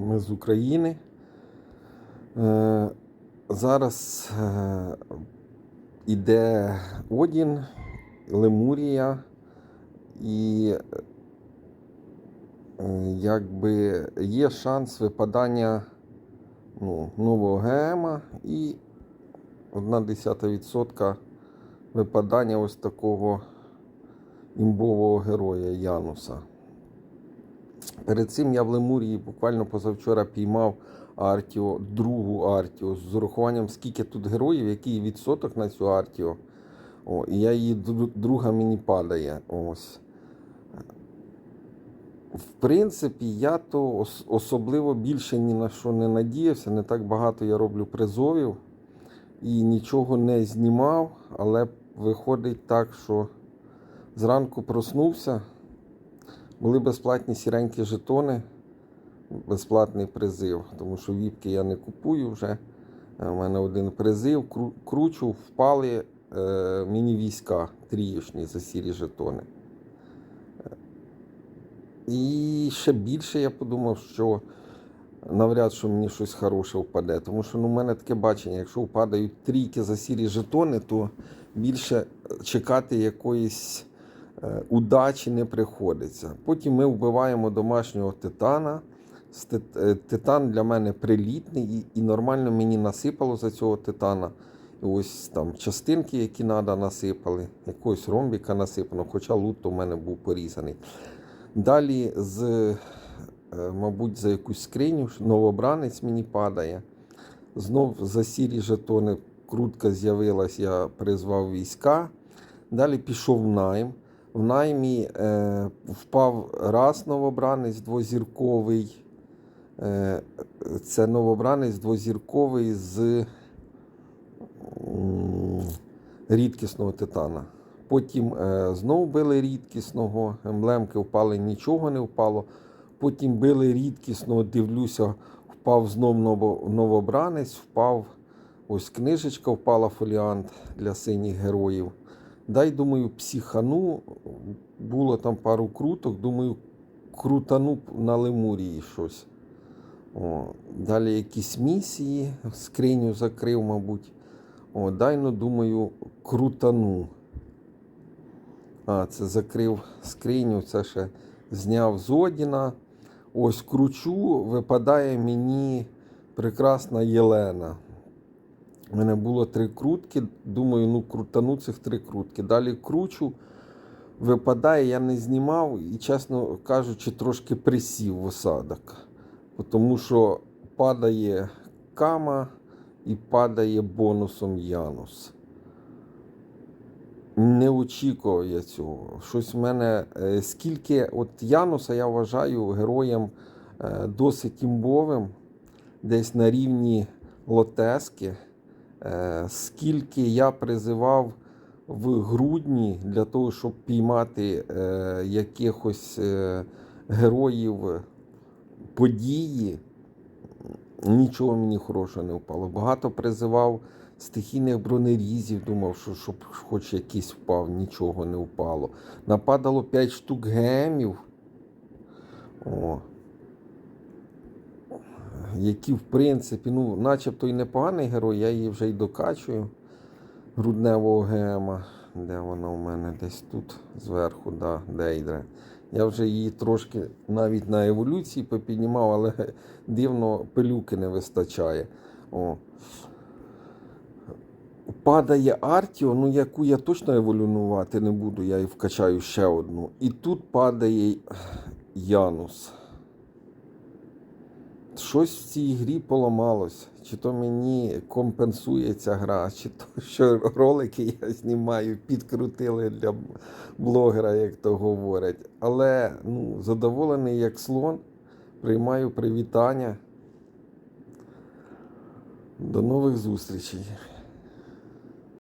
ми з України. Е, Зараз е, іде Одін, Лемурія і е, якби є шанс випадання ну, нового ГМа і 1,1% випадання ось такого імбового героя Януса. Перед цим я в Лемурії буквально позавчора піймав Артіо, другу Артіо з урахуванням, скільки тут героїв, який відсоток на цю Артіо. О, і я її друга мені падає. Ось. В принципі, я то особливо більше ні на що не надіявся. Не так багато я роблю призовів і нічого не знімав, але виходить так, що зранку проснувся. Були безплатні сіренькі жетони, безплатний призив, тому що віпки я не купую вже. Е, У мене один призив, кру- кручу, впали е, міні-війська трієчні за сірі жетони. Е, І ще більше я подумав, що навряд що мені щось хороше впаде. Тому що ну, у мене таке бачення, якщо впадають трійки за сірі жетони, то більше чекати якоїсь е, удачі не приходиться. Потім ми вбиваємо домашнього титана. Е, Титан для мене прилітний і, нормально мені насипало за цього титана. Ось там частинки, які треба, насипали, якогось ромбіка насипано, хоча лут в мене був порізаний. Далі, з, е, мабуть, за якусь скриню новобранець мені падає. Знов за сірі жетони крутка з'явилась, я призвав війська. Далі пішов найм. В наймі е, впав раз новобранець двозірковий. Е, це новобранець двозірковий з рідкісного титана. Потім е, знову били рідкісного, емблемки впали, нічого не впало. Потім били рідкісного, дивлюся, впав знов ново- новобранець, впав ось книжечка, впала фоліант для синіх героїв. Дай, думаю, психану. Було там пару круток, думаю, крутану на Лемурії щось. О, далі якісь місії, скриню закрив, мабуть. О, дай, ну, думаю, крутану. А, це закрив скриню, це ще зняв з Одіна. Ось кручу, випадає мені прекрасна Єлена. У мене було три крутки. Думаю, ну крутану цих три крутки. Далі кручу, випадає, я не знімав і, чесно кажучи, трошки присів в осадок. Тому що падає кама і падає бонусом Янус. Не очікував я цього. Щось в мене, е, скільки от Януса я вважаю героєм е, досить імбовим, десь на рівні Лотески. Е, Скільки я призивав в грудні для того, щоб піймати е, якихось е, героїв події, нічого мені хорошого не впало. Багато призивав стихійних бронерізів, думав, що щоб хоч якийсь впав, нічого не впало. Нападало 5 штук гемів. О. Які, в принципі, ну, начебто і непоганий герой, я її вже й докачую. Грудневого гема. Де вона у мене? Десь тут зверху, да, Дейдре. Я вже її трошки навіть на еволюції попіднімав, але дивно пилюки не вистачає. О. Падає Артіо, ну яку я точно еволюнувати не буду, я і вкачаю ще одну. І тут падає Янус. Щось в цій грі поламалось. Чи то мені компенсує ця гра, чи то що ролики я знімаю, підкрутили для блогера, як то говорять. Але ну, задоволений як слон, приймаю привітання. До нових зустрічей.